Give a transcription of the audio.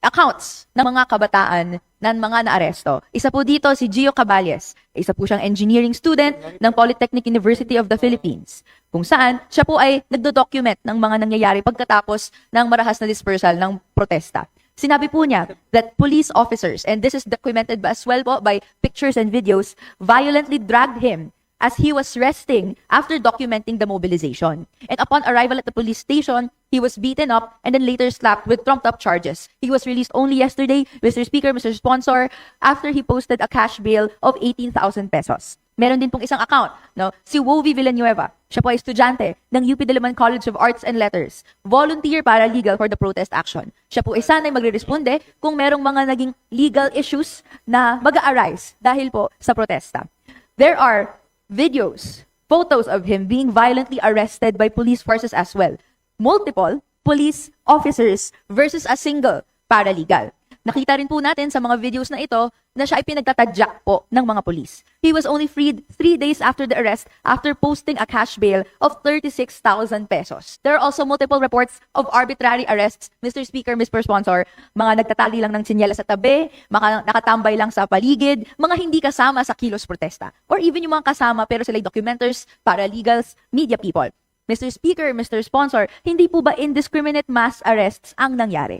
accounts ng mga kabataan ng mga naaresto. Isa po dito si Gio Caballes. Isa po siyang engineering student ng Polytechnic University of the Philippines. Kung saan siya po ay nagdo-document ng mga nangyayari pagkatapos ng marahas na dispersal ng protesta. Sinabi po niya that police officers, and this is documented as well po by pictures and videos, violently dragged him as he was resting after documenting the mobilization. And upon arrival at the police station, he was beaten up and then later slapped with trumped up charges. He was released only yesterday, Mr. Speaker, Mr. Sponsor, after he posted a cash bail of 18,000 pesos. Meron din pong isang account, no? Si Wovi Villanueva. Siya po ay estudyante ng UP Diliman College of Arts and Letters. Volunteer para legal for the protest action. Siya po ay sana'y magre-responde kung merong mga naging legal issues na mag-arise dahil po sa protesta. There are videos, photos of him being violently arrested by police forces as well. Multiple police officers versus a single paralegal. Nakita rin po natin sa mga videos na ito na siya ay pinagtatadyak po ng mga polis. He was only freed three days after the arrest after posting a cash bail of 36,000 pesos. There are also multiple reports of arbitrary arrests, Mr. Speaker, Mr. Sponsor, mga nagtatali lang ng tsinyela sa tabi, mga nakatambay lang sa paligid, mga hindi kasama sa kilos protesta, or even yung mga kasama pero sila documenters, paralegals, media people. Mr. Speaker, Mr. Sponsor, hindi po ba indiscriminate mass arrests ang nangyari?